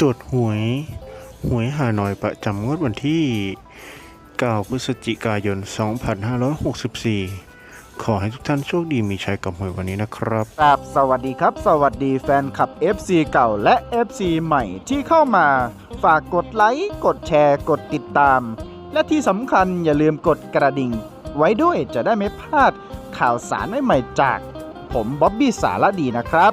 ตรวจหวย หวยหาหน่อยประจำงวดวันที่ 9 พฤศจิกายน 2564 ขอให้ทุกท่านโชคดีมีชัยกับหวยวันนี้นะครับครับสวัสดีครับ สวัสดีแฟนคลับ FC เก่าและ FC ใหม่ที่เข้ามา ฝากกดไลค์ กดแชร์ กดติดตาม และที่สำคัญอย่าลืมกดกระดิ่ง ไว้ด้วยจะได้ไม่พลาดข่าวสารใหม่ๆจาก ผมบ๊อบบี้สารดีนะครับ